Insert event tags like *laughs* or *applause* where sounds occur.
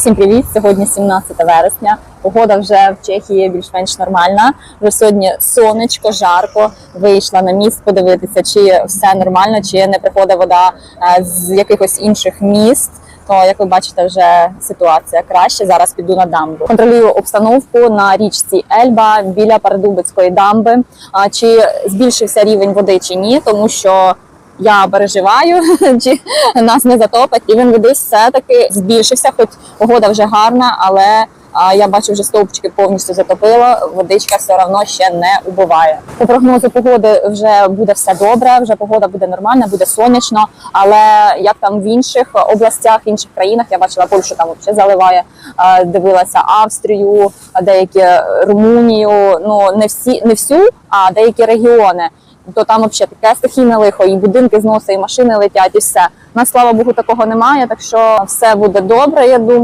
Всім привіт! Сьогодні 17 вересня. Погода вже в Чехії більш-менш нормальна. Вже сьогодні сонечко, жарко. Вийшла на міст подивитися, чи все нормально, чи не приходить вода е, з якихось інших міст. То, як ви бачите, вже ситуація краще. Зараз піду на дамбу. Контролюю обстановку на річці Ельба біля Передубицької дамби. Чи збільшився рівень води чи ні, тому що я переживаю, *laughs* чи нас не затопить. Рівень води все-таки збільшився, хоч погода вже гарна, але а, я бачу, вже стовпчики повністю затопило. Водичка все одно ще не убиває. По прогнозу погоди вже буде все добре. Вже погода буде нормальна, буде сонячно. Але як там в інших областях, інших країнах, я бачила Польщу там взагалі заливає. Дивилася Австрію, деякі Румунію. Ну не всі, не всю, а деякі регіони то там взагалі таке стихійне лихо, і будинки зносить, і машини летять, і все. У нас, слава Богу, такого немає, так що все буде добре, я думаю.